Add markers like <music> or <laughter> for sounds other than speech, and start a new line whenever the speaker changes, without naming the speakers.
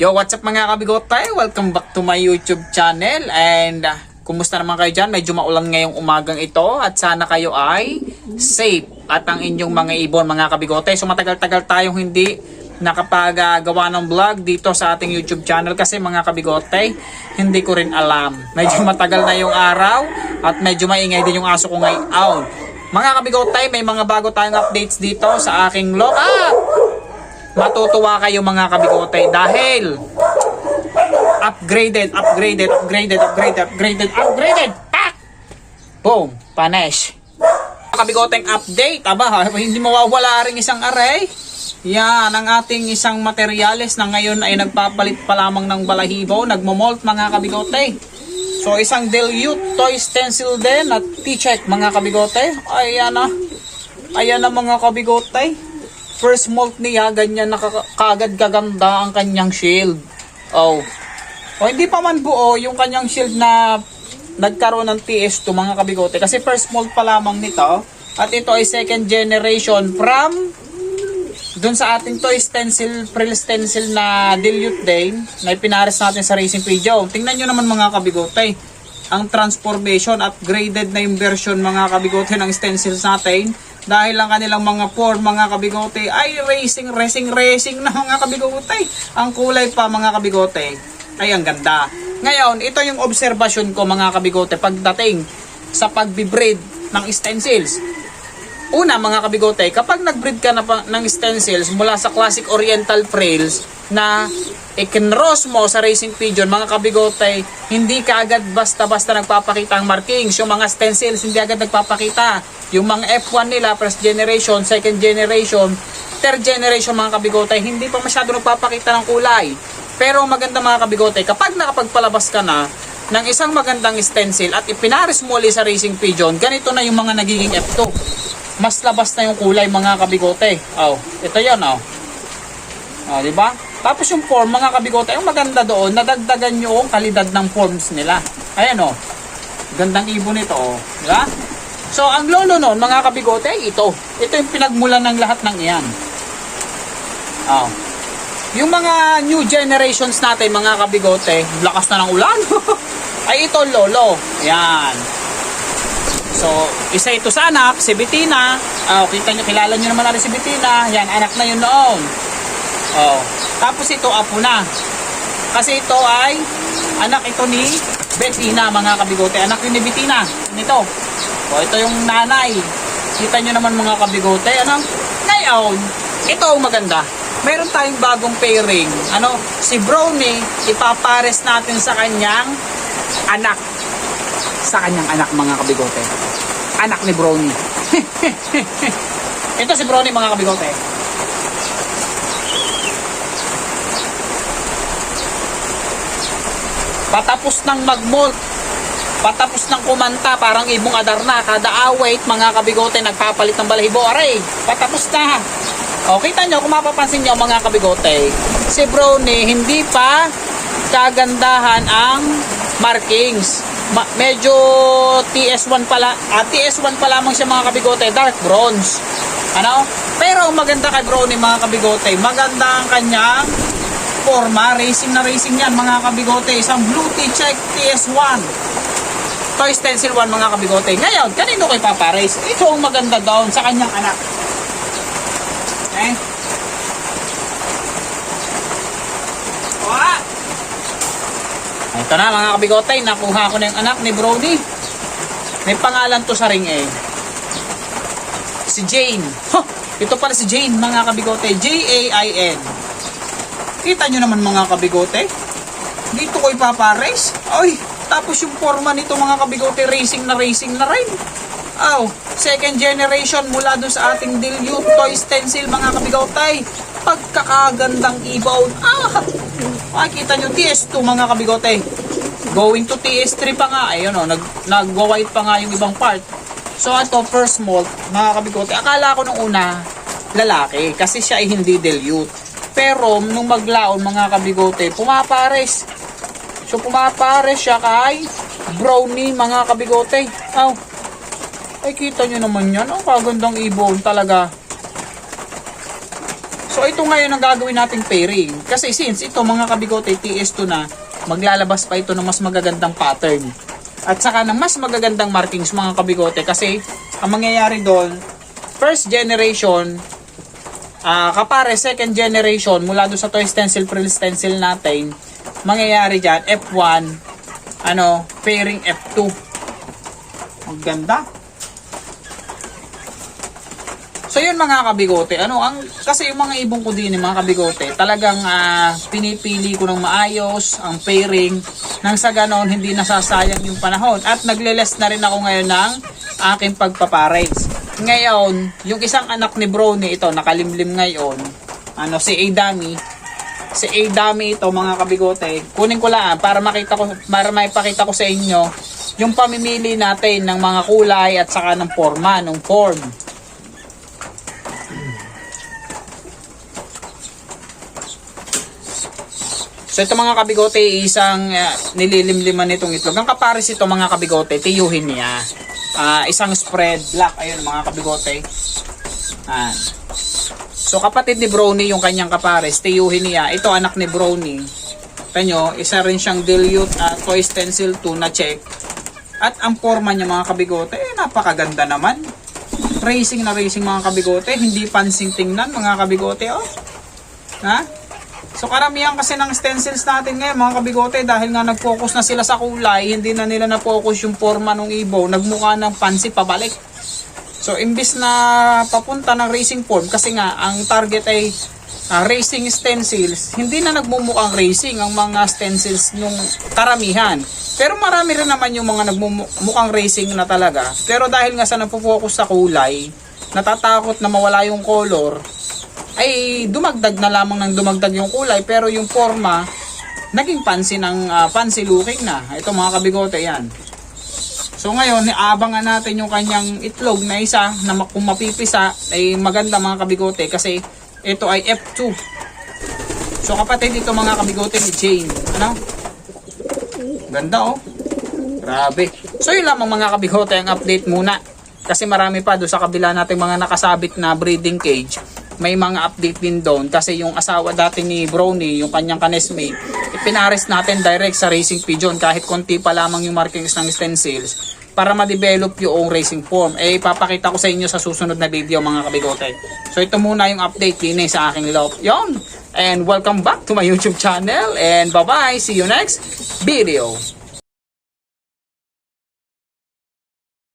Yo, what's up mga kabigotay? Welcome back to my YouTube channel and uh, kumusta naman kayo dyan? Medyo maulan ngayong umagang ito at sana kayo ay safe at ang inyong mga ibon mga kabigotay. So matagal-tagal tayong hindi nakapagawa ng vlog dito sa ating YouTube channel kasi mga kabigotay, hindi ko rin alam. Medyo <laughs> matagal na yung araw at medyo maingay din yung aso ko ngayon. Mga kabigotay, may mga bago tayong updates dito sa aking loka matutuwa kayo mga kabigotay dahil upgraded, upgraded, upgraded, upgraded, upgraded, upgraded. Pak! Boom! Panesh. Kabigoteng update. Aba, hindi mawawala rin isang array. Yan, ang ating isang materyales na ngayon ay nagpapalit pa lamang ng balahibo, nagmomolt mga kabigote. So, isang dilute toy stencil din at t-check mga kabigote. Ayan na. Ayan na mga kabigote. First molt niya, ganyan nakakagad gaganda ang kanyang shield. Oh. O hindi pa man buo yung kanyang shield na nagkaroon ng TS2 mga kabigote. Kasi first molt pa lamang nito. At ito ay second generation from dun sa ating toy stencil, frill stencil na dilute din na ipinares natin sa Racing Video. Tingnan nyo naman mga kabigote. Ang transformation, upgraded na yung version mga kabigote ng stencils natin dahil ang kanilang mga form mga kabigote ay racing, racing, racing na mga kabigote. Ang kulay pa mga kabigote ay ang ganda. Ngayon, ito yung obserbasyon ko mga kabigote pagdating sa pagbibreed ng stencils. Una mga kabigote, kapag nag-breed ka na ng stencils mula sa classic oriental frills na ikinross mo sa racing pigeon, mga kabigote, hindi ka agad basta-basta nagpapakita ang markings. Yung mga stencils, hindi agad nagpapakita. Yung mga F1 nila, first generation, second generation, third generation mga kabigote, hindi pa masyado nagpapakita ng kulay. Pero maganda mga kabigote, kapag nakapagpalabas ka na ng isang magandang stencil at ipinares mo ulit sa racing pigeon, ganito na yung mga nagiging F2 mas labas na yung kulay mga kabigote. Oh, ito 'yon oh. Oh, di ba? Tapos yung form mga kabigote, yung maganda doon, nadagdagan yung kalidad ng forms nila. Ayan oh. Gandang ibon nito oh, di ba? So, ang lolo noon, mga kabigote, ito. Ito yung pinagmulan ng lahat ng iyan. Oh. Yung mga new generations natin, mga kabigote, lakas na ng ulan. <laughs> ay ito lolo. Yan. So, isa ito sa anak, si Bettina. Oh, kita nyo, kilala nyo naman natin si Bettina. Yan, anak na yun noon. Oh. Tapos ito, apo na. Kasi ito ay anak ito ni Bettina, mga kabigote. Anak yun ni Bettina. Nito. Oh, ito yung nanay. Kita nyo naman mga kabigote. Ano? Ngayon, ito ang maganda. Meron tayong bagong pairing. Ano? Si Brownie, ipapares natin sa kanyang anak sa kanyang anak mga kabigote. Anak ni Brownie. <laughs> Ito si Brownie mga kabigote. Patapos ng magmolt, patapos ng kumanta, parang ibong adarna, kada await mga kabigote nagpapalit ng balahibo. Aray, patapos na. O, kita nyo, kung mapapansin nyo mga kabigote, si Brownie hindi pa kagandahan ang markings ma- medyo TS1 pala, ah, TS1 pa lamang siya mga kabigote, dark bronze. Ano? Pero ang maganda kay Brownie mga kabigote, maganda ang kanyang forma, racing na racing yan mga kabigote, isang blue T-check TS1. Toy Stencil 1 mga kabigote. Ngayon, kanino ko ipaparace? Ito ang maganda doon sa kanyang anak. Okay? Ito na mga kabigotay, nakuha ko na yung anak ni Brody. May pangalan to sa ring eh. Si Jane. Huh, ito pala si Jane mga kabigote. J-A-I-N. Kita nyo naman mga kabigote. Dito ko ipapares. Ay, tapos yung forma nito mga kabigote, racing na racing na rin. Oh, second generation mula dun sa ating dilute toy stencil mga kabigotay. Pagkakagandang ibaw. Ah, makikita nyo TS2 mga kabigote. Going to TS3 pa nga. Ayun o, nag, nagwa-white pa nga yung ibang part. So ito, first mold, mga kabigote. Akala ko nung una, lalaki. Kasi siya ay hindi dilute. Pero, nung maglaon mga kabigote, pumapares. So, pumapares siya kay brownie mga kabigote. Oh, ay kita nyo naman yan. Ang kagandang ibon talaga. So ito ngayon ang gagawin nating pairing. Kasi since ito mga kabigote TS2 na, maglalabas pa ito ng mas magagandang pattern. At saka ng mas magagandang markings mga kabigote. Kasi ang mangyayari doon, first generation, ah kapare second generation mula doon sa toy stencil frill stencil natin, mangyayari dyan F1, ano, pairing F2. Ang ganda. So yun mga kabigote, ano ang kasi yung mga ibong ko din mga kabigote, talagang ah, pinipili ko ng maayos ang pairing nang sa ganon hindi nasasayang yung panahon at nagle-less na rin ako ngayon ng aking pagpapares. Ngayon, yung isang anak ni Brownie ito nakalimlim ngayon, ano si Adami, si Adami ito mga kabigote, kunin ko lang para makita ko para maipakita ko sa inyo yung pamimili natin ng mga kulay at saka ng forma, ng form. So ito mga kabigote, isang uh, nililimliman nitong itlog. Ang kapares ito mga kabigote, tiyuhin niya. Ah, isang spread black, ayun mga kabigote. Ah. So kapatid ni Brownie yung kanyang kapares, tiyuhin niya. Ito anak ni Brownie. Tanyo, isa rin siyang dilute at toy stencil 2 na check. At ang forma niya mga kabigote, eh, napakaganda naman. Racing na racing mga kabigote, hindi pansing tingnan mga kabigote, oh. Ha? So karamihan kasi ng stencils natin ngayon mga kabigote dahil nga nag-focus na sila sa kulay, hindi na nila na-focus yung forma ng ibo, nagmukha ng pansi pabalik. So imbis na papunta ng racing form kasi nga ang target ay ah, racing stencils, hindi na nagmumukhang racing ang mga stencils nung karamihan. Pero marami rin naman yung mga nagmumukhang racing na talaga. Pero dahil nga sa nagpo-focus sa kulay, natatakot na mawala yung color, ay dumagdag na lamang ng dumagdag yung kulay pero yung forma naging fancy ng ah, fancy looking na. Ito mga kabigote yan. So ngayon, abangan natin yung kanyang itlog na isa na kung mapipisa ay maganda mga kabigote kasi ito ay F2. So kapatid ito mga kabigote ni Jane. Ano? Ganda oh. Grabe. So yun lamang mga kabigote ang update muna. Kasi marami pa doon sa kabila nating mga nakasabit na breeding cage. May mga update din doon kasi yung asawa dati ni Brownie, yung kanyang kanesmate, ipinares natin direct sa racing pigeon kahit konti pa lamang yung markings ng stencils para ma-develop yung racing form. Eh, ipapakita ko sa inyo sa susunod na video mga kabigote. So, ito muna yung update din sa aking love. Yon! And welcome back to my YouTube channel. And bye-bye! See you next video!